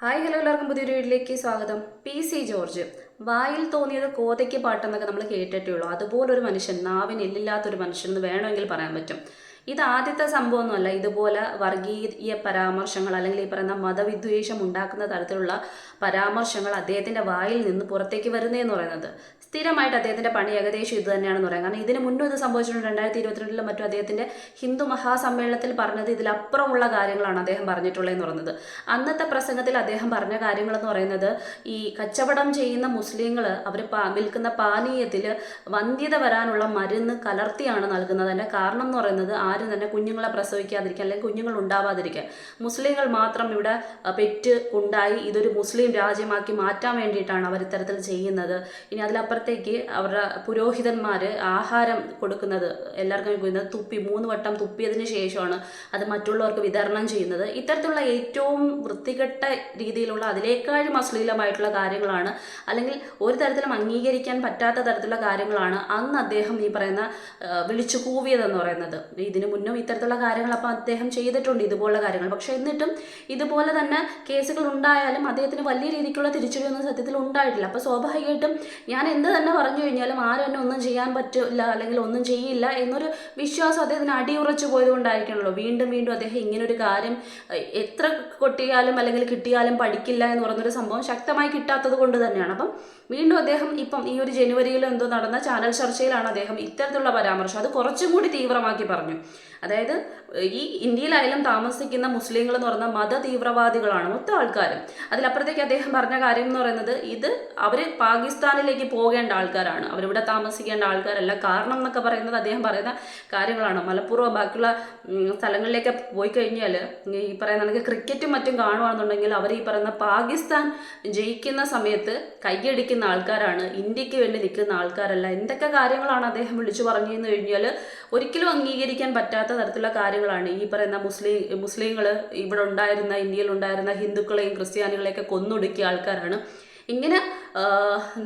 Hi hello എല്ലാവർക്കും പുതിയൊരു വീട്ടിലേക്ക് സ്വാഗതം. പി. സി. ജോർജ് വായിൽ തോന്നിയത് കോതയ്ക്ക് പാട്ടെന്നൊക്കെ നമ്മൾ കേട്ടിട്ടേ ഉള്ളൂ. അതുപോലൊരു മനുഷ്യൻ നാവിന് എല്ലില്ലാത്തൊരു മനുഷ്യൻ എന്ന് വേണമെങ്കിൽ പറയാൻ പറ്റും. ഇത് ആദ്യത്തെ സംഭവമൊന്നുമല്ല. ഇതുപോലെ വർഗീയ പരാമർശങ്ങൾ അല്ലെങ്കിൽ ഈ പറയുന്ന മതവിദ്വേഷം ഉണ്ടാക്കുന്ന തരത്തിലുള്ള പരാമർശങ്ങൾ അദ്ദേഹത്തിന്റെ വായിൽ നിന്ന് പുറത്തേക്ക് വരുന്നതെന്ന് പറയുന്നത്. സ്ഥിരമായിട്ട് അദ്ദേഹത്തിന്റെ പണി ഏകദേശം ഇത് തന്നെയാണെന്ന് പറയാം. കാരണം ഇതിന് മുന്നും ഇത് സംഭവിച്ചിട്ടുണ്ട്. രണ്ടായിരത്തി ഇരുപത്തിരണ്ടിലും മറ്റും അദ്ദേഹത്തിന്റെ ഹിന്ദു മഹാസമ്മേളനത്തിൽ പറഞ്ഞത് ഇതിലപ്പുറമുള്ള കാര്യങ്ങളാണ് അദ്ദേഹം പറഞ്ഞിട്ടുള്ളതെന്ന് പറയുന്നത്. അന്നത്തെ പ്രസംഗത്തിൽ അദ്ദേഹം പറഞ്ഞ കാര്യങ്ങളെന്ന് പറയുന്നത് ഈ കച്ചവടം ചെയ്യുന്ന മുസ്ലിങ്ങൾ അവർ വിൽക്കുന്ന പാനീയത്തിൽ വന്ധ്യത വരാനുള്ള മരുന്ന് കലർത്തിയാണ് നൽകുന്നത്. അതിന്റെ കാരണം എന്ന് പറയുന്നത് ആരും തന്നെ കുഞ്ഞുങ്ങളെ പ്രസവിക്കാതിരിക്കുക അല്ലെങ്കിൽ കുഞ്ഞുങ്ങൾ ഉണ്ടാവാതിരിക്കുക മുസ്ലിങ്ങൾ മാത്രം ഇവിടെ പെറ്റ് ഉണ്ടായി ഇതൊരു മുസ്ലിം രാജ്യമാക്കി മാറ്റാൻ വേണ്ടിയിട്ടാണ് അവർ ഇത്തരത്തിൽ ചെയ്യുന്നത്. ഇനി അതിലപ്പുറത്തേക്ക് അവരുടെ പുരോഹിതന്മാർ ആഹാരം കൊടുക്കുന്നത് എല്ലാവർക്കും തുപ്പി മൂന്ന് വട്ടം തുപ്പിയതിന് ശേഷമാണ് അത് മറ്റുള്ളവർക്ക് വിതരണം ചെയ്യുന്നത്. ഇത്തരത്തിലുള്ള ഏറ്റവും വൃത്തികെട്ട രീതിയിലുള്ള അതിലേക്കാളും അശ്ലീലമായിട്ടുള്ള കാര്യങ്ങളാണ്. അല്ലെങ്കിൽ ഒരു തരത്തിലും അംഗീകരിക്കാൻ പറ്റാത്ത തരത്തിലുള്ള കാര്യങ്ങളാണ് അന്ന് അദ്ദേഹം ഈ പറയുന്ന വിളിച്ചു കൂവിയതെന്ന് പറയുന്നത്. ഇതിനു മുന്നും ഇത്തരത്തിലുള്ള കാര്യങ്ങൾ അപ്പം അദ്ദേഹം ചെയ്തിട്ടുണ്ട് ഇതുപോലുള്ള കാര്യങ്ങൾ. പക്ഷെ എന്നിട്ടും ഇതുപോലെ തന്നെ കേസുകൾ ഉണ്ടായാലും അദ്ദേഹത്തിന് വലിയ രീതിക്കുള്ള തിരിച്ചടിയൊന്നും സത്യത്തിൽ ഉണ്ടായിട്ടില്ല. അപ്പോൾ സ്വാഭാവികമായിട്ടും ഞാൻ എന്ത് തന്നെ പറഞ്ഞു കഴിഞ്ഞാലും ആരും എന്നെ ഒന്നും ചെയ്യാൻ പറ്റില്ല അല്ലെങ്കിൽ ഒന്നും ചെയ്യില്ല എന്നൊരു വിശ്വാസം അദ്ദേഹത്തിന് അടിയുറച്ചു പോയതുകൊണ്ടായിരിക്കണല്ലോ. വീണ്ടും വീണ്ടും അദ്ദേഹം ഇങ്ങനൊരു കാര്യം എത്ര കൊട്ടിയാലും അല്ലെങ്കിൽ കിട്ടിയാലും പഠിക്കില്ല എന്ന് പറഞ്ഞൊരു സംഭവം ശക്തമായി കിട്ടാത്തത് കൊണ്ട് തന്നെയാണ്. അപ്പം വീണ്ടും അദ്ദേഹം ഇപ്പം ഈ ഒരു ജനുവരിയിൽ എന്തോ നടന്ന ചാനൽ ചർച്ചയിലാണ് അദ്ദേഹം ഇത്തരത്തിലുള്ള പരാമർശം. അത് കുറച്ചും കൂടി തീവ്രമാക്കി പറഞ്ഞു. അതായത് ഈ ഇന്ത്യയിലായാലും താമസിക്കുന്ന മുസ്ലിങ്ങൾ എന്ന് പറഞ്ഞ മത തീവ്രവാദികളാണ് മൊത്തം ആൾക്കാരും. അതിലപ്പുറത്തേക്ക് അദ്ദേഹം പറഞ്ഞ കാര്യം എന്ന് പറയുന്നത് ഇത് അവർ പാകിസ്ഥാനിലേക്ക് പോകേണ്ട ആൾക്കാരാണ്. അവരിവിടെ താമസിക്കേണ്ട ആൾക്കാരല്ല. കാരണം എന്നൊക്കെ പറയുന്നത് അദ്ദേഹം പറയുന്ന കാര്യങ്ങളാണ്. മലപ്പുറം ബാക്കിയുള്ള സ്ഥലങ്ങളിലേക്ക് പോയി കഴിഞ്ഞാൽ ഈ പറയുന്ന നമുക്ക് ക്രിക്കറ്റും മറ്റും കാണുകയാണെന്നുണ്ടെങ്കിൽ അവർ ഈ പറയുന്ന പാകിസ്ഥാൻ ജയിക്കുന്ന സമയത്ത് കൈയടിക്കുന്ന ആൾക്കാരാണ്. ഇന്ത്യയ്ക്ക് വേണ്ടി നിൽക്കുന്ന ആൾക്കാരല്ല. എന്തൊക്കെ കാര്യങ്ങളാണ് അദ്ദേഹം വിളിച്ചു പറഞ്ഞു കഴിഞ്ഞാൽ ഒരിക്കലും അംഗീകരിക്കാൻ പറ്റാത്ത തരത്തിലുള്ള കാര്യങ്ങളാണ്. ഈ പറയുന്ന മുസ്ലിം മുസ്ലിങ്ങൾ ഇവിടെ ഉണ്ടായിരുന്ന ഇന്ത്യയിൽ ഉണ്ടായിരുന്ന ഹിന്ദുക്കളെയും ക്രിസ്ത്യാനികളെയൊക്കെ കൊന്നൊടുക്കിയ ആൾക്കാരാണ്. ഇങ്ങനെ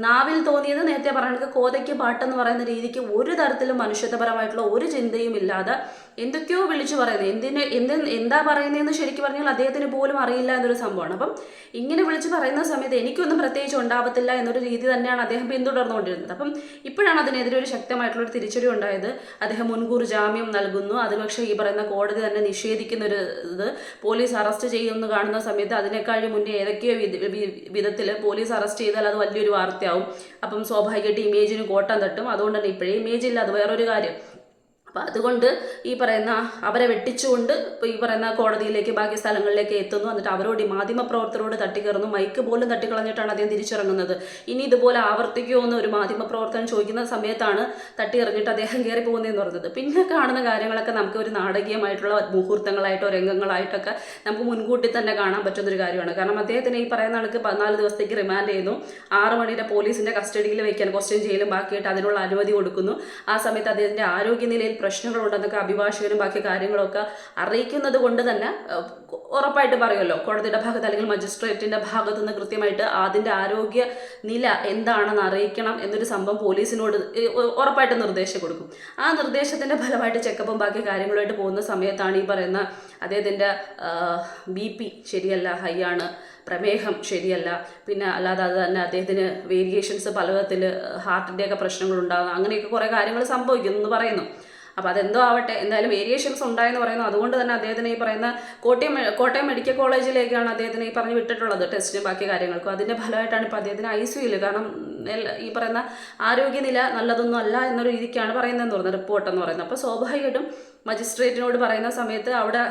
നാവിൽ തോന്നിയത് നേരത്തെ പറഞ്ഞത് കോതയ്ക്ക് പാട്ടെന്ന് പറയുന്ന രീതിക്ക് ഒരു തരത്തിലും മനുഷ്യത്വപരമായിട്ടുള്ള ഒരു ചിന്തയും ഇല്ലാതെ എന്തൊക്കെയോ വിളിച്ചു പറയുന്നത്. എന്തിന് എന്ത് എന്താ പറയുന്നതെന്ന് ശരിക്കും പറഞ്ഞാൽ അദ്ദേഹത്തിന് പോലും അറിയില്ല എന്നൊരു സംഭവമാണ്. അപ്പം ഇങ്ങനെ വിളിച്ച് പറയുന്ന സമയത്ത് എനിക്കൊന്നും പ്രത്യേകിച്ച് ഉണ്ടാവത്തില്ല എന്നൊരു രീതി തന്നെയാണ് അദ്ദേഹം പിന്തുടർന്നുകൊണ്ടിരുന്നത്. അപ്പം ഇപ്പോഴാണ് അതിനെതിരെ ഒരു ശക്തമായിട്ടുള്ള ഒരു തിരിച്ചടി ഉണ്ടായത്. അദ്ദേഹം മുൻകൂർ ജാമ്യം നൽകുന്നു. അത് പക്ഷേ ഈ പറയുന്ന കോടതി തന്നെ നിഷേധിക്കുന്ന ഒരു ഇത്. പോലീസ് അറസ്റ്റ് ചെയ്യുമെന്ന് കാണുന്ന സമയത്ത് അതിനേക്കാളും മുന്നേ ഏതൊക്കെയോ വിധത്തിൽ പോലീസ് അറസ്റ്റ് ചെയ്താൽ അത് വലിയൊരു വാർത്തയാവും. അപ്പം സ്വാഭാവികമായിട്ട് ഇമേജിന് കോട്ടം തട്ടും. അതുകൊണ്ട് തന്നെ ഇപ്പോഴേ ഇമേജ് ഇല്ല അത് വേറൊരു കാര്യം. അപ്പം അതുകൊണ്ട് ഈ പറയുന്ന അവരെ വെട്ടിച്ചുകൊണ്ട് ഈ പറയുന്ന കോടതിയിലേക്ക് ബാക്കി സ്ഥലങ്ങളിലേക്ക് എത്തുന്നു. എന്നിട്ട് അവരോട് ഈ മാധ്യമപ്രവർത്തകരോട് തട്ടിക്കയറുന്നു. മൈക്ക് പോലും തട്ടിക്കളഞ്ഞിട്ടാണ് അദ്ദേഹം തിരിച്ചിറങ്ങുന്നത്. ഇനി ഇതുപോലെ ആവർത്തിക്കുമോ എന്ന് ഒരു മാധ്യമപ്രവർത്തനം ചോദിക്കുന്ന സമയത്താണ് തട്ടിയിറങ്ങിയിട്ട് അദ്ദേഹം കയറി പോകുന്നതെന്ന് പറഞ്ഞത്. പിന്നെ കാണുന്ന കാര്യങ്ങളൊക്കെ നമുക്ക് ഒരു നാടകീയമായിട്ടുള്ള മുഹൂർത്തങ്ങളായിട്ടോ രംഗങ്ങളായിട്ടൊക്കെ നമുക്ക് മുൻകൂട്ടി തന്നെ കാണാൻ പറ്റുന്ന ഒരു കാര്യമാണ്. കാരണം അദ്ദേഹത്തിന് ഈ പറയുന്ന കണക്ക് പതിനാല് ദിവസത്തേക്ക് റിമാൻഡ് ചെയ്യുന്നു. ആറ് മണിയുടെ പോലീസിന്റെ കസ്റ്റഡിയിൽ വയ്ക്കാൻ ക്വസ്റ്റ്യൻ ചെയ്യലും ബാക്കിയായിട്ട് അതിനുള്ള അനുമതി കൊടുക്കുന്നു. ആ സമയത്ത് അദ്ദേഹത്തിന്റെ ആരോഗ്യനിലയിൽ പ്രശ്നങ്ങളുണ്ടെന്നൊക്കെ അഭിഭാഷകനും ബാക്കി കാര്യങ്ങളൊക്കെ അറിയിക്കുന്നത് കൊണ്ട് തന്നെ ഉറപ്പായിട്ട് പറയുമല്ലോ കോടതിയുടെ ഭാഗത്ത് അല്ലെങ്കിൽ മജിസ്ട്രേറ്റിന്റെ ഭാഗത്ത് നിന്ന് കൃത്യമായിട്ട് അതിന്റെ ആരോഗ്യ നില എന്താണെന്ന് അറിയിക്കണം എന്നൊരു സംഭവം പോലീസിനോട് ഉറപ്പായിട്ട് നിർദ്ദേശം കൊടുക്കും. ആ നിർദ്ദേശത്തിന്റെ ഫലമായിട്ട് ചെക്കപ്പും ബാക്കി കാര്യങ്ങളുമായിട്ട് പോകുന്ന സമയത്താണ് ഈ പറയുന്ന അദ്ദേഹത്തിന്റെ ബി പി ശരിയല്ല ഹൈ ആണ് പ്രമേഹം ശരിയല്ല പിന്നെ അല്ലാതെ അത് തന്നെ അദ്ദേഹത്തിന് വേരിയേഷൻസ് പല ഹാർട്ടിന്റെയൊക്കെ പ്രശ്നങ്ങളുണ്ടാകും അങ്ങനെയൊക്കെ കുറേ കാര്യങ്ങൾ സംഭവിക്കുന്നു എന്ന് പറയുന്നു. അപ്പോൾ അതെന്തോ ആവട്ടെ എന്തായാലും വേരിയേഷൻസ് ഉണ്ടായെന്ന് പറയുന്നു. അതുകൊണ്ട് തന്നെ അദ്ദേഹത്തിന് ഈ പറയുന്ന കോട്ടയം കോട്ടയം മെഡിക്കൽ കോളേജിലേക്കാണ് അദ്ദേഹത്തിന് ഈ പറഞ്ഞ് വിട്ടിട്ടുള്ളത് ടെസ്റ്റിനും ബാക്കി കാര്യങ്ങൾക്കും. അതിന്റെ ഫലമായിട്ടാണ് ഇപ്പോൾ അദ്ദേഹത്തിന് ഐ സിയുയിൽ കാരണം ഈ പറയുന്ന ആരോഗ്യനില നല്ലതൊന്നും അല്ല എന്നൊരു രീതിക്കാണ് പറയുന്നതെന്ന് പറയുന്നത് റിപ്പോർട്ട് എന്ന് പറയുന്നത്. അപ്പോൾ സ്വാഭാവികമായിട്ടും മജിസ്ട്രേറ്റിനോട് പറയുന്ന സമയത്ത് അവിടെ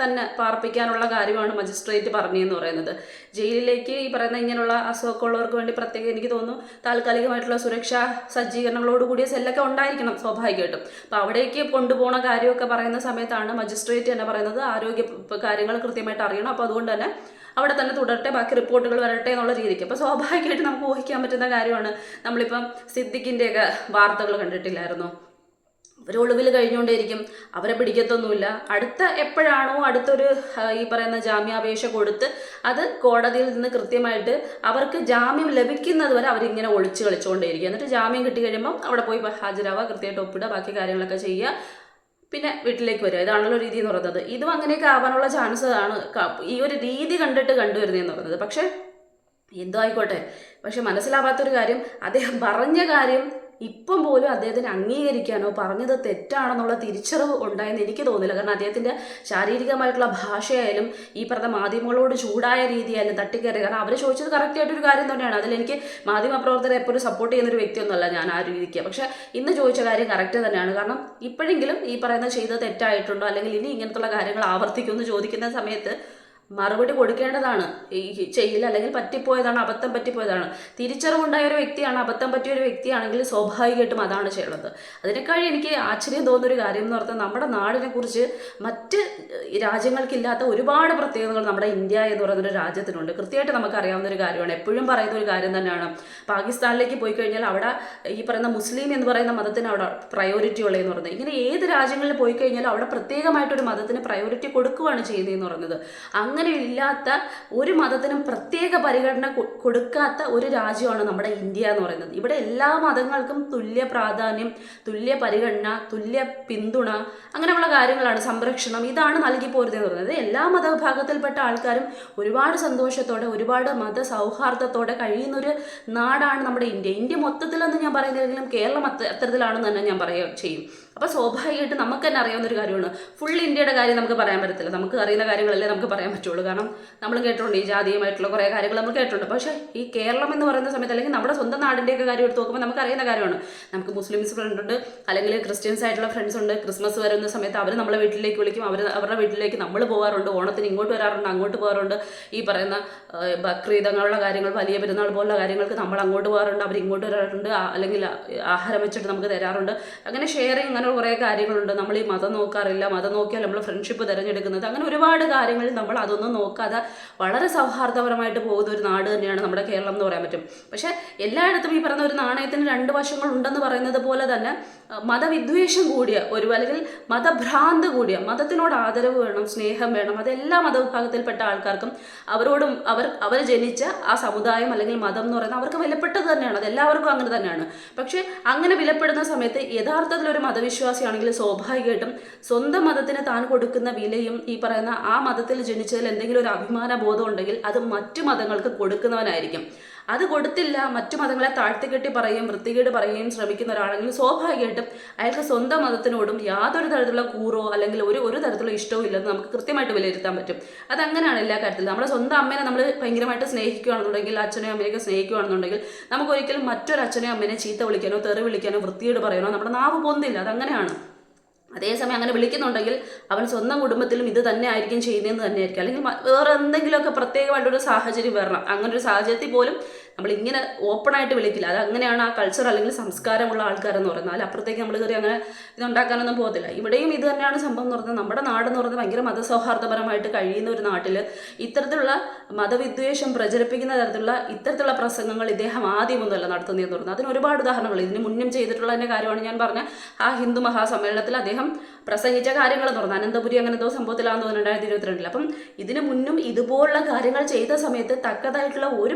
തന്നെ പാർപ്പിക്കാനുള്ള കാര്യമാണ് മജിസ്ട്രേറ്റ് പറഞ്ഞതെന്ന് പറയുന്നത്. ജയിലിലേക്ക് ഈ പറയുന്ന ഇങ്ങനെയുള്ള അസുഖമുള്ളവർക്ക് വേണ്ടി പ്രത്യേകം എനിക്ക് തോന്നുന്നു താൽക്കാലികമായിട്ടുള്ള സുരക്ഷാ സജ്ജീകരണങ്ങളോട് കൂടിയ സെല്ലൊക്കെ ഉണ്ടായിരിക്കണം സ്വാഭാവികമായിട്ടും. അപ്പോൾ അവിടേക്ക് കൊണ്ടുപോകുന്ന കാര്യമൊക്കെ പറയുന്ന സമയത്താണ് മജിസ്ട്രേറ്റ് തന്നെ പറയുന്നത് ആരോഗ്യ കാര്യങ്ങൾ കൃത്യമായിട്ട് അറിയണം. അപ്പോൾ അതുകൊണ്ട് തന്നെ അവിടെ തന്നെ തുടരട്ടെ ബാക്കി റിപ്പോർട്ടുകൾ വരട്ടെ എന്നുള്ള രീതിക്ക്. അപ്പോൾ സ്വാഭാവികമായിട്ട് നമുക്ക് ഊഹിക്കാൻ പറ്റുന്ന കാര്യമാണ്. നമ്മളിപ്പം സിദ്ദിഖിന്റെയൊക്കെ വാർത്തകൾ കണ്ടിട്ടില്ലായിരുന്നോ? അവർ ഒളിവിൽ കഴിഞ്ഞുകൊണ്ടേയിരിക്കും അവരെ പിടിക്കത്തൊന്നുമില്ല. അടുത്ത എപ്പോഴാണോ അടുത്തൊരു ഈ പറയുന്ന ജാമ്യാപേക്ഷ കൊടുത്ത് അത് കോടതിയിൽ നിന്ന് കൃത്യമായിട്ട് അവർക്ക് ജാമ്യം ലഭിക്കുന്നത് വരെ അവരിങ്ങനെ ഒളിച്ച് കളിച്ചുകൊണ്ടേയിരിക്കും എന്നിട്ട് ജാമ്യം കിട്ടി കഴിയുമ്പോൾ അവിടെ പോയി ഹാജരാവുക കൃത്യമായിട്ട് ഒപ്പിടുക ബാക്കി കാര്യങ്ങളൊക്കെ ചെയ്യുക. പിന്നെ വീട്ടിലേക്ക് വരിക. ഇതാണല്ലോ രീതി എന്ന് പറയുന്നത്. ഇതും അങ്ങനെയൊക്കെ ആവാനുള്ള ചാൻസ് ആണ് ഈ ഒരു രീതി കണ്ടിട്ട് കണ്ടുവരുന്നതെന്ന് പറയുന്നത്. പക്ഷേ എന്തോ ആയിക്കോട്ടെ. പക്ഷെ മനസ്സിലാവാത്തൊരു കാര്യം അദ്ദേഹം പറഞ്ഞ കാര്യം ഇപ്പം പോലും അദ്ദേഹത്തിന് അംഗീകരിക്കാനോ പറഞ്ഞത് തെറ്റാണെന്നുള്ള തിരിച്ചറിവ് ഉണ്ടായെന്ന് എനിക്ക് തോന്നില്ല കാരണം അദ്ദേഹത്തിന്റെ ശാരീരികമായിട്ടുള്ള ഭാഷയായാലും ഈ പറഞ്ഞ മാധ്യമങ്ങളോട് ചൂടായ രീതിയായാലും തട്ടിക്കയറി. കാരണം അവർ ചോദിച്ചത് കറക്റ്റ് ആയിട്ടൊരു കാര്യം തന്നെയാണ്. അതിലെനിക്ക് മാധ്യമ പ്രവർത്തകരെ എപ്പോഴും സപ്പോർട്ട് ചെയ്യുന്ന ഒരു വ്യക്തിയൊന്നുമല്ല ഞാൻ ആ രീതിക്ക്. പക്ഷേ ഇന്ന് ചോദിച്ച കാര്യം കറക്റ്റ് തന്നെയാണ്. കാരണം ഇപ്പോഴെങ്കിലും ഈ പറയുന്ന ചെയ്തത് തെറ്റായിട്ടുണ്ടോ? അല്ലെങ്കിൽ ഇനി ഇങ്ങനത്തുള്ള കാര്യങ്ങൾ ആവർത്തിക്കുമെന്ന് ചോദിക്കുന്ന സമയത്ത് മറുപടി കൊടുക്കേണ്ടതാണ്. ഈ ചെയ്യില്ല അല്ലെങ്കിൽ പറ്റിപ്പോയതാണ് അബദ്ധം പറ്റിപ്പോയതാണ്. തിരിച്ചറിവുണ്ടായ ഒരു വ്യക്തിയാണ് അബദ്ധം പറ്റിയ ഒരു വ്യക്തിയാണെങ്കിൽ സ്വാഭാവികമായിട്ടും അതാണ് ചെയ്യുന്നത് അതിനേക്കാൾ എനിക്ക് ആശ്ചര്യം തോന്നുന്ന ഒരു കാര്യം എന്ന് പറഞ്ഞാൽ നമ്മുടെ നാടിനെ കുറിച്ച് മറ്റ് രാജ്യങ്ങൾക്കില്ലാത്ത ഒരുപാട് പ്രത്യേകതകൾ നമ്മുടെ ഇന്ത്യ എന്ന് പറയുന്ന ഒരു രാജ്യത്തിനുണ്ട്. കൃത്യമായിട്ട് നമുക്ക് അറിയാവുന്ന ഒരു കാര്യമാണ്. എപ്പോഴും പറയുന്ന ഒരു കാര്യം തന്നെയാണ്. പാകിസ്ഥാനിലേക്ക് പോയി കഴിഞ്ഞാൽ അവിടെ ഈ പറയുന്ന മുസ്ലിം എന്ന് പറയുന്ന മതത്തിന് അവിടെ പ്രയോറിറ്റി ഉള്ളതെന്ന് പറയുന്നത്. ഇങ്ങനെ ഏത് രാജ്യങ്ങളിൽ പോയി കഴിഞ്ഞാലും അവിടെ പ്രത്യേകമായിട്ടൊരു മതത്തിന് പ്രയോറിറ്റി കൊടുക്കുകയാണ് ചെയ്യുന്നതെന്ന് പറയുന്നത്. അങ്ങനെ ഇല്ലാത്ത ഒരു മതത്തിനും പ്രത്യേക പരിഗണന കൊടുക്കാത്ത ഒരു രാജ്യമാണ് നമ്മുടെ ഇന്ത്യ എന്ന് പറയുന്നത്. ഇവിടെ എല്ലാ മതങ്ങൾക്കും തുല്യ പ്രാധാന്യം തുല്യ പരിഗണന തുല്യ പിന്തുണ അങ്ങനെയുള്ള കാര്യങ്ങളാണ് സംരക്ഷണം. ഇതാണ് നൽകി പോരുന്നതെന്ന് പറയുന്നത്. എല്ലാ മതവിഭാഗത്തിൽപ്പെട്ട ആൾക്കാരും ഒരുപാട് സന്തോഷത്തോടെ ഒരുപാട് മത സൗഹാർദ്ദത്തോടെ കഴിയുന്നൊരു നാടാണ് നമ്മുടെ ഇന്ത്യ. ഇന്ത്യ മൊത്തത്തിലെന്ന് ഞാൻ പറയുന്നില്ലെങ്കിലും കേരളം അത്ത അത്തരത്തിലാണെന്ന് തന്നെ ഞാൻ പറയുക ചെയ്യും. അപ്പോൾ സ്വാഭാവികമായിട്ട് നമുക്ക് തന്നെ അറിയാവുന്ന ഒരു കാര്യമാണ്. ഫുൾ ഇന്ത്യയുടെ കാര്യം നമുക്ക് പറയാൻ പറ്റത്തില്ല. നമുക്ക് അറിയുന്ന കാര്യങ്ങളല്ലേ നമുക്ക് പറയാൻ പറ്റുള്ളൂ. കാരണം നമ്മൾ കേട്ടിട്ടുണ്ട് ഈ ജാതീയമായിട്ടുള്ള കുറേ കാര്യങ്ങൾ നമ്മൾ കേട്ടിട്ടുണ്ട്. പക്ഷേ ഈ കേരളം എന്ന് പറയുന്ന സമയത്ത് അല്ലെങ്കിൽ നമ്മുടെ സ്വന്തം നാടിന്റെയൊക്കെ കാര്യം എടുത്ത് നോക്കുമ്പോൾ നമുക്ക് അറിയുന്ന കാര്യമാണ്. നമുക്ക് മുസ്ലിംസ് ഫ്രണ്ട് ഉണ്ട്. അല്ലെങ്കിൽ ക്രിസ്ത്യൻസ് ആയിട്ടുള്ള ഫ്രണ്ട്സ് ഉണ്ട്. ക്രിസ്മസ് വരുന്ന സമയത്ത് അവർ നമ്മളെ വീട്ടിലേക്ക് വിളിക്കും. അവർ അവരുടെ വീട്ടിലേക്ക് നമ്മൾ പോകാറുണ്ട്. ഓണത്തിന് ഇങ്ങോട്ട് വരാറുണ്ട് അങ്ങോട്ട് പോകാറുണ്ട്. ഈ പറയുന്ന ബക്രീതങ്ങളുള്ള കാര്യങ്ങൾ വലിയ പെരുന്നാൾ പോലുള്ള കാര്യങ്ങൾക്ക് നമ്മൾ അങ്ങോട്ട് പോകാറുണ്ട്. അവർ ഇങ്ങോട്ട് വരാറുണ്ട് അല്ലെങ്കിൽ ആഹാരം വെച്ചിട്ട് നമുക്ക് തരാറുണ്ട്. അങ്ങനെ ഷെയറിങ് അങ്ങനെ കുറേ കാര്യങ്ങളുണ്ട്. നമ്മൾ ഈ മതം നോക്കാറില്ല. മതം നോക്കിയാൽ നമ്മൾ ഫ്രണ്ട്ഷിപ്പ് തിരഞ്ഞെടുക്കുന്നത്. അങ്ങനെ ഒരുപാട് കാര്യങ്ങളിൽ നമ്മൾ അതൊന്നും നോക്കാതെ വളരെ സൗഹാർദ്ദപരമായിട്ട് പോകുന്ന ഒരു നാട് തന്നെയാണ് നമ്മുടെ കേരളം എന്ന് പറയാൻ പറ്റും. പക്ഷേ എല്ലായിടത്തും ഈ പറയുന്ന ഒരു നാണയത്തിന് രണ്ട് വശങ്ങൾ ഉണ്ടെന്ന് പറയുന്നത് പോലെ തന്നെ മതവിദ്വേഷം കൂടിയ ഒരു അല്ലെങ്കിൽ മതഭ്രാന്ത് കൂടിയ മതത്തിനോട് ആദരവ് വേണം സ്നേഹം വേണം അത് എല്ലാ മതവിഭാഗത്തിൽപ്പെട്ട ആൾക്കാർക്കും അവരോടും അവർ അവർ ജനിച്ച ആ സമുദായം അല്ലെങ്കിൽ മതം എന്ന് പറയുന്നത് അവർക്ക് വിലപ്പെട്ടത് തന്നെയാണ് അത് എല്ലാവർക്കും അങ്ങനെ തന്നെയാണ്. പക്ഷേ അങ്ങനെ വിലപ്പെടുന്ന സമയത്ത് യഥാർത്ഥത്തിൽ ഒരു മതവിശ്വാസിയാണെങ്കിൽ സ്വാഭാവികമായിട്ടും സ്വന്തം മതത്തിന് താൻ കൊടുക്കുന്ന വിലയും ഈ പറയുന്ന ആ മതത്തിൽ ജനിച്ചതിൽ എന്തെങ്കിലും ഒരു അഭിമാന ബോധം ഉണ്ടെങ്കിൽ അത് മറ്റു മതങ്ങൾക്ക് കൊടുക്കുന്നവനായിരിക്കും. അത് കൊടുത്തില്ല. മറ്റു മതങ്ങളെ താഴ്ത്തിക്കെട്ടി പറയുകയും വൃത്തികേട് പറയുകയും ശ്രമിക്കുന്ന ഒരാളെങ്കിൽ സ്വാഭാവികമായിട്ടും അയാൾക്ക് സ്വന്തം മതത്തിനോടും യാതൊരു തരത്തിലുള്ള കൂറോ അല്ലെങ്കിൽ ഒരു ഒരു തരത്തിലുള്ള ഇഷ്ടവും ഇല്ലെന്ന് നമുക്ക് കൃത്യമായിട്ട് വിലയിരുത്താൻ പറ്റും. അതങ്ങനെയാണ് എല്ലാ കാര്യത്തിലും. നമ്മുടെ സ്വന്തം അമ്മേനെ നമ്മൾ ഭയങ്കരമായിട്ട് സ്നേഹിക്കുകയാണെന്നുണ്ടെങ്കിൽ അച്ഛനെയും അമ്മയൊക്കെ സ്നേഹിക്കുകയാണെന്നുണ്ടെങ്കിൽ നമുക്ക് ഒരിക്കലും മറ്റൊരു അച്ഛനെയും അമ്മേനെ ചീത്ത വിളിക്കാനോ തെറി വിളിക്കാനോ വൃത്തികേട് പറയാനോ നമ്മുടെ നാവ് പൊന്തില്ല. അതങ്ങനെയാണ്. അതേസമയം അങ്ങനെ വിളിക്കുന്നുണ്ടെങ്കിൽ അവൻ സ്വന്തം കുടുംബത്തിലും ഇത് തന്നെ ആയിരിക്കും ചെയ്യുന്നതെന്ന് തന്നെ ആയിരിക്കും അല്ലെങ്കിൽ വേറെ എന്തെങ്കിലുമൊക്കെ പ്രത്യേകമായിട്ടൊരു സാഹചര്യം വരണം. അങ്ങനെ ഒരു സാഹചര്യത്തിൽ പോലും നമ്മൾ ഇങ്ങനെ ഓപ്പണായിട്ട് വിളിക്കില്ല. അത് അങ്ങനെയാണ് ആ കൾച്ചർ അല്ലെങ്കിൽ സംസ്കാരമുള്ള ആൾക്കാരെന്ന് അതിൽ അപ്പുറത്തേക്ക് നമ്മൾ കയറി അങ്ങനെ ഇതുണ്ടാക്കാനൊന്നും പോകത്തില്ല. ഇവിടെയും ഇത് തന്നെയാണ് സംഭവം എന്ന് പറഞ്ഞാൽ നമ്മുടെ നാടെന്ന് പറയുന്നത് ഭയങ്കര മതസൗഹാർദ്ദപരമായിട്ട് കഴിയുന്ന ഒരു നാട്ടിൽ ഇത്തരത്തിലുള്ള മതവിദ്വേഷം പ്രചരിപ്പിക്കുന്ന തരത്തിലുള്ള ഇത്തരത്തിലുള്ള പ്രസംഗങ്ങൾ ഇദ്ദേഹം ആദ്യമൊന്നുമല്ല നടത്തുന്നതെന്ന് പറയുന്നത് അതിന് ഒരുപാട് ഉദാഹരണങ്ങൾ. ഇതിന് മുന്നും ചെയ്തിട്ടുള്ളതിന്റെ കാര്യമാണ് ഞാൻ പറഞ്ഞ ആ ഹിന്ദു മഹാസമ്മേളനത്തിൽ അദ്ദേഹം പ്രസംഗിച്ച കാര്യങ്ങൾ എന്ന് പറഞ്ഞത് അനന്തപുരി അങ്ങനെ എന്തോ സംഭവത്തിലാണെന്ന് തോന്നുന്നു രണ്ടായിരത്തി ഇരുപത്തിരണ്ടിൽ അപ്പം ഇതിനു മുന്നും ഇതുപോലുള്ള കാര്യങ്ങൾ ചെയ്ത സമയത്ത് തക്കതായിട്ടുള്ള ഒരു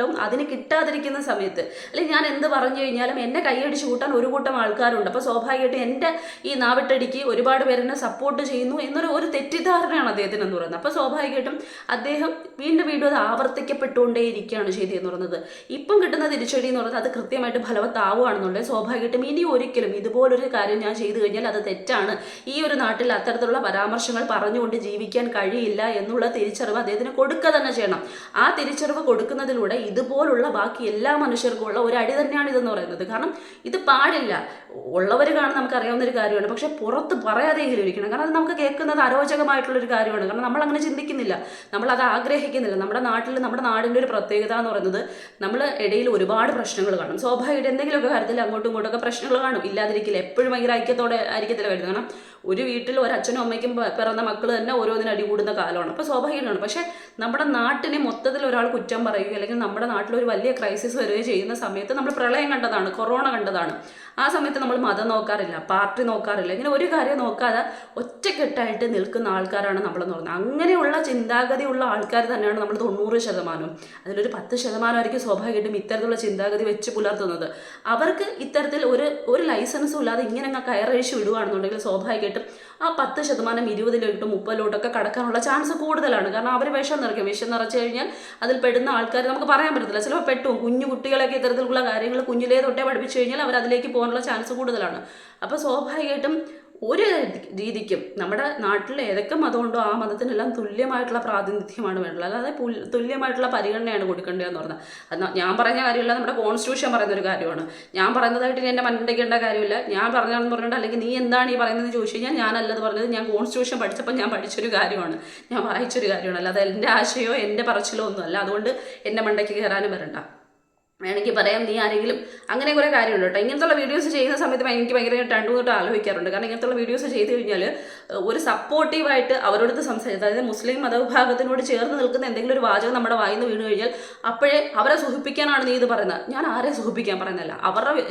പ്രതിഫലവും അതിന് കിട്ടാതിരിക്കുന്ന സമയത്ത്. അല്ലെങ്കിൽ ഞാൻ എന്ത് പറഞ്ഞു കഴിഞ്ഞാലും എന്നെ കൈയടിച്ച് കൂട്ടാൻ ഒരു കൂട്ടം ആൾക്കാരുണ്ട്. അപ്പോൾ സ്വാഭാവികമായിട്ടും എന്റെ ഈ നാവിട്ടടിക്ക് ഒരുപാട് പേരെന്നെ സപ്പോർട്ട് ചെയ്യുന്നു എന്നൊരു ഒരു തെറ്റിദ്ധാരണയാണ് അദ്ദേഹത്തിന് എന്ന് പറയുന്നത്. അപ്പോൾ സ്വാഭാവികമായിട്ടും അദ്ദേഹം വീണ്ടും വീണ്ടും അത് ആവർത്തിക്കപ്പെട്ടുകൊണ്ടേ ഇരിക്കുകയാണ് ചെയ്തതെന്ന് പറയുന്നത്. ഇപ്പം കിട്ടുന്ന തിരിച്ചടി എന്ന് പറയുന്നത് അത് കൃത്യമായിട്ട് ഫലവത്താവുകയാണെന്നുണ്ടെങ്കിൽ സ്വാഭാവികമായിട്ടും ഇനി ഒരിക്കലും ഇതുപോലൊരു കാര്യം ഞാൻ ചെയ്തു കഴിഞ്ഞാൽ അത് തെറ്റാണ്. ഈ ഒരു നാട്ടിൽ അത്തരത്തിലുള്ള പരാമർശങ്ങൾ പറഞ്ഞുകൊണ്ട് ജീവിക്കാൻ കഴിയില്ല എന്നുള്ള തിരിച്ചറിവ് അദ്ദേഹത്തിന് കൊടുക്കുക തന്നെ ചെയ്യണം. ആ തിരിച്ചറിവ് കൊടുക്കുന്നതിലൂടെ ഇതുപോലുള്ള ബാക്കി എല്ലാ മനുഷ്യർക്കും ഉള്ള ഒരു അടി തന്നെയാണ് ഇതെന്ന് പറയുന്നത്. കാരണം ഇത് പാടില്ല. ഉള്ളവർ കാണാൻ നമുക്ക് അറിയാവുന്ന ഒരു കാര്യമാണ്. പക്ഷെ പുറത്ത് പറയാതെങ്കിലും ഇരിക്കണം. കാരണം അത് നമുക്ക് കേൾക്കുന്നത് അരോചകമായിട്ടുള്ള ഒരു കാര്യമാണ്. കാരണം നമ്മൾ അങ്ങനെ ചിന്തിക്കുന്നില്ല. നമ്മൾ അത് ആഗ്രഹിക്കുന്നില്ല. നമ്മുടെ നാട്ടിൽ നമ്മുടെ നാടിന്റെ ഒരു പ്രത്യേകത എന്ന് പറയുന്നത് നമ്മൾ ഇടയിൽ ഒരുപാട് പ്രശ്നങ്ങൾ കാണും. സ്വാഭാവികമായിട്ട് എന്തെങ്കിലുമൊക്കെ കാര്യത്തിൽ അങ്ങോട്ടും ഇങ്ങോട്ടൊക്കെ പ്രശ്നങ്ങൾ കാണും. ഇല്ലാതിരിക്കില്ല എപ്പോഴും ഭയങ്കര ഐക്യത്തോടെ ആയിരിക്കത്തില്ല വരുന്നത്. കാരണം ഒരു വീട്ടിൽ ഒരു അച്ഛനും അമ്മയ്ക്കും പിറന്ന മക്കൾ തന്നെ ഓരോന്നിനും അടി കൂടുന്ന കാലമാണ്. അപ്പോൾ സ്വാഭാവികമാണ്. പക്ഷേ നമ്മുടെ നാട്ടിനെ മൊത്തത്തിൽ ഒരാൾ കുറ്റം പറയുകയോ അല്ലെങ്കിൽ നമ്മുടെ നാട്ടിൽ ഒരു വലിയ ക്രൈസിസ് വരികയോ ചെയ്യുന്ന സമയത്ത് നമ്മൾ പ്രളയം കണ്ടതാണ് കൊറോണ കണ്ടതാണ്. ആ സമയത്ത് നമ്മൾ മതം നോക്കാറില്ല പാർട്ടി നോക്കാറില്ല. ഇങ്ങനെ ഒരു കാര്യം നോക്കാതെ ഒറ്റക്കെട്ടായിട്ട് നിൽക്കുന്ന ആൾക്കാരാണ് നമ്മളെന്ന് പറയുന്നത് അങ്ങനെയുള്ള ചിന്താഗതിയുള്ള ആൾക്കാർ തന്നെയാണ് നമ്മൾ തൊണ്ണൂറ് ശതമാനം അതിലൊരു പത്ത് ശതമാനമായിരിക്കും സ്വാഭാവികമായിട്ടും ഇത്തരത്തിലുള്ള ചിന്താഗതി വെച്ച് പുലർത്തുന്നത്. അവർക്ക് ഇത്തരത്തിൽ ഒരു ഒരു ലൈസൻസും ഇല്ലാതെ ഇങ്ങനെ അങ്ങ് കയറഴിച്ച് വിടുകയാണെന്നുണ്ടെങ്കിൽ സ്വാഭാവികമായിട്ടും ആ പത്ത് ശതമാനം ഇരുപതിലോട്ടും മുപ്പതിലോട്ടൊക്കെ കടക്കാനുള്ള ചാൻസ് കൂടുതലാണ്. കാരണം അവർ വിഷം നിറയ്ക്കും. വിഷം നിറച്ചു കഴിഞ്ഞാൽ അതിൽ പെടുന്ന ആൾക്കാർ നമുക്ക് പറയാൻ പറ്റത്തില്ല. ചിലപ്പോൾ പെട്ടും കുഞ്ഞു കുട്ടികളൊക്കെ ഇത്തരത്തിലുള്ള കാര്യങ്ങൾ കുഞ്ഞിലേ തൊട്ടേ പഠിപ്പിച്ചു കഴിഞ്ഞാൽ അവർ അതിലേക്ക് പോകാനുള്ള ചാൻസ് കൂടുതലാണ്. അപ്പോൾ സ്വാഭാവികമായിട്ടും ഒരു രീതിക്കും നമ്മുടെ നാട്ടിൽ ഏതൊക്കെ മതമുണ്ടോ ആ മതത്തിനെല്ലാം തുല്യമായിട്ടുള്ള പ്രാതിനിധ്യമാണ് വേണ്ടത്. അല്ലാതെ തുല്യമായിട്ടുള്ള പരിഗണനയാണ് കൊടുക്കേണ്ടതെന്ന് പറഞ്ഞാൽ അത് ഞാൻ പറഞ്ഞ കാര്യമില്ല നമ്മുടെ കോൺസ്റ്റിറ്റ്യൂഷൻ പറയുന്ന ഒരു കാര്യമാണ്. ഞാൻ പറയുന്നതായിട്ട് എന്റെ മണ്ടയ്ക്കേണ്ട കാര്യമില്ല. ഞാൻ പറഞ്ഞാണെന്ന് പറഞ്ഞിട്ട് അല്ലെങ്കിൽ നീ എന്താണ് ഈ പറയുന്നത് ചോദിച്ചു കഴിഞ്ഞാൽ ഞാനല്ലത് പറഞ്ഞത് ഞാൻ കോൺസ്റ്റിറ്റ്യൂഷൻ പഠിച്ചപ്പോൾ ഞാൻ പഠിച്ചൊരു കാര്യമാണ്. ഞാൻ വായിച്ചൊരു കാര്യമാണ്. അല്ലാതെ എന്റെ ആശയമോ എന്റെ പറച്ചിലോ ഒന്നുമല്ല. അതുകൊണ്ട് എന്റെ മണ്ടയ്ക്ക് കയറാനും വരണ്ട. വേണമെങ്കിൽ പറയാം നീ ആരെങ്കിലും അങ്ങനെ കുറേ കാര്യമുണ്ട് കേട്ടോ. ഇങ്ങനത്തുള്ള വീഡിയോസ് ചെയ്യുന്ന സമയത്ത് എനിക്ക് ഭയങ്കരമായിട്ട് രണ്ടു തൊട്ട് ആലോചിക്കാറുണ്ട്. കാരണം ഇങ്ങനത്തുള്ള വീഡിയോസ് ചെയ്ത് കഴിഞ്ഞാൽ ഒരു സപ്പോർട്ടീവായിട്ട് അവരോട് സംസാരിച്ചത് അതായത് മുസ്ലിം മതവിഭാഗത്തിനോട് ചേർന്ന് നിൽക്കുന്ന എന്തെങ്കിലും ഒരു വാചകം നമ്മുടെ വായിൽ നിന്ന് വീണ് കഴിഞ്ഞാൽ അപ്പോഴേ അവരെ സുഖിപ്പിക്കാനാണ് നീ ഇത് പറയുന്നത്. ഞാൻ ആരെ സുഖിപ്പിക്കാൻ പറയുന്നതല്ല. അവരുടെ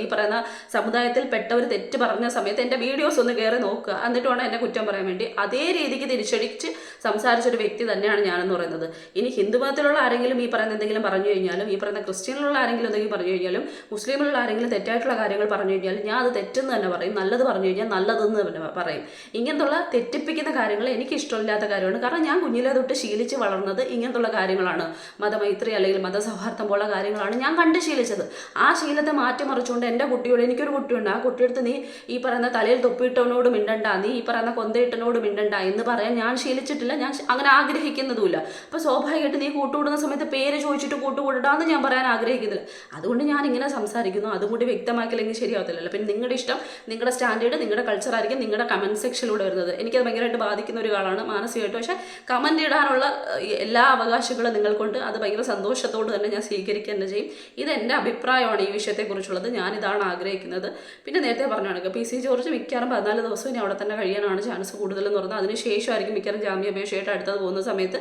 ഈ പറയുന്ന സമുദായത്തിൽ പെട്ടവർ തെറ്റ് പറഞ്ഞ സമയത്ത് എന്റെ വീഡിയോസ് ഒന്ന് കയറി നോക്കുക. എന്നിട്ട് വേണം എന്നെ കുറ്റം പറയാൻ വേണ്ടി അതേ രീതിക്ക് തിരിച്ചടിച്ച് സംസാരിച്ചൊരു വ്യക്തി തന്നെയാണ് ഞാനെന്ന് പറയുന്നത്. ഇനി ഹിന്ദു മതത്തിലുള്ള ആരെങ്കിലും ഈ പറയുന്ന എന്തെങ്കിലും പറഞ്ഞു കഴിഞ്ഞാലും ഈ പറയുന്ന ക്രിസ്ത്യനിലുള്ള ആരെങ്കിലും എന്തെങ്കിലും പറഞ്ഞു കഴിഞ്ഞാലും മുസ്ലിമിലുള്ള ആരെങ്കിലും തെറ്റായിട്ടുള്ള കാര്യങ്ങൾ പറഞ്ഞു കഴിഞ്ഞാലും ഞാൻ അത് തെറ്റെന്ന് തന്നെ പറയും. നല്ലത് പറഞ്ഞു കഴിഞ്ഞാൽ നല്ലതെന്ന് തന്നെ പറയും. ഇങ്ങനത്തുള്ള തെറ്റിപ്പിക്കുന്ന കാര്യങ്ങൾ എനിക്ക് ഇഷ്ടമില്ലാത്ത കാര്യമാണ്. കാരണം ഞാൻ കുഞ്ഞിലെ തൊട്ട് ശീലിച്ച് വളർന്നത് ഇങ്ങനത്തുള്ള കാര്യങ്ങളാണ്. മതമൈത്രി അല്ലെങ്കിൽ മതസൗഹാർദ്ദം പോലുള്ള കാര്യങ്ങളാണ് ഞാൻ കണ്ട് ശീലിച്ചത്. ആ ശീലത്തെ മാറ്റിമറിച്ചുകൊണ്ട് എന്റെ കുട്ടിയോട് എനിക്കൊരു കുട്ടിയുണ്ട്. ആ കുട്ടിയെടുത്ത് നീ ഈ പറയുന്ന തലയിൽ തൊപ്പിയിട്ടവനോട് മിണ്ടണ്ട നീ ഈ പറയുന്ന കൊന്തയിട്ടനോട് മിണ്ടണ്ട എന്ന് പറയാൻ ഞാൻ ശീലിച്ചിട്ടില്ല. ഞാൻ അങ്ങനെ ആഗ്രഹിക്കുന്നതുമില്ല. അപ്പോൾ സ്വാഭാവികമായിട്ട് നീ കൂട്ടുകൂടുന്ന സമയത്ത് പേര് ചോദിച്ചിട്ട് കൂട്ടുകൂടാന്ന് ഞാൻ പറയാൻ ആഗ്രഹിക്കുന്നില്ല. അതുകൊണ്ട് ഞാൻ ഇങ്ങനെ സംസാരിക്കുന്നു. അതും കൂടി വ്യക്തമാക്കില്ലെങ്കിൽ ശരിയാവത്തില്ലല്ലോ. പിന്നെ നിങ്ങളുടെ ഇഷ്ടം നിങ്ങളുടെ സ്റ്റാൻഡേർഡ് നിങ്ങളുടെ കൾച്ചർ ആയിരിക്കും നിങ്ങളുടെ കമന്റ് സെക്ഷനിലൂടെ വരുന്നത്. എനിക്കത് ഭയങ്കരമായിട്ട് ബാധിക്കുന്ന ഒരു ആളാണ് മാനസികമായിട്ട്. പക്ഷേ കമന്റ് ഇടാനുള്ള എല്ലാ അവകാശങ്ങളും നിങ്ങൾക്കുണ്ട്. അത് ഭയങ്കര സന്തോഷത്തോട് തന്നെ ഞാൻ സ്വീകരിക്കുക തന്നെ ചെയ്യും. ഇത് എന്റെ അഭിപ്രായമാണ് ഈ വിഷയത്തെക്കുറിച്ചുള്ളത്. ഞാനിതാണ് ആഗ്രഹിക്കുന്നത്. പിന്നെ നേരത്തെ പറഞ്ഞാണ് പി സി ജോർജ് മിക്കവാറും പതിനാല് ദിവസം ഇനി അവിടെ തന്നെ കഴിയാനാണ് ചാൻസ് കൂടുതലെന്ന് പറഞ്ഞാൽ അതിന് ശേഷമായിരിക്കും മിക്കവാറും ജാമ്യാപേക്ഷയായിട്ട് അടുത്തത് പോകുന്ന സമയത്ത്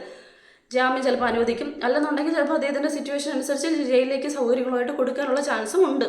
ജാമ്യം ചിലപ്പോൾ അനുവദിക്കും. അല്ലെന്നുണ്ടെങ്കിൽ ചിലപ്പോൾ അദ്ദേഹത്തിന്റെ സിറ്റുവേഷൻ അനുസരിച്ച് ജയിലിലേക്ക് സൗകര്യങ്ങളുമായിട്ട് കൊടുക്കാനുള്ള ചാൻസും ഉണ്ട്.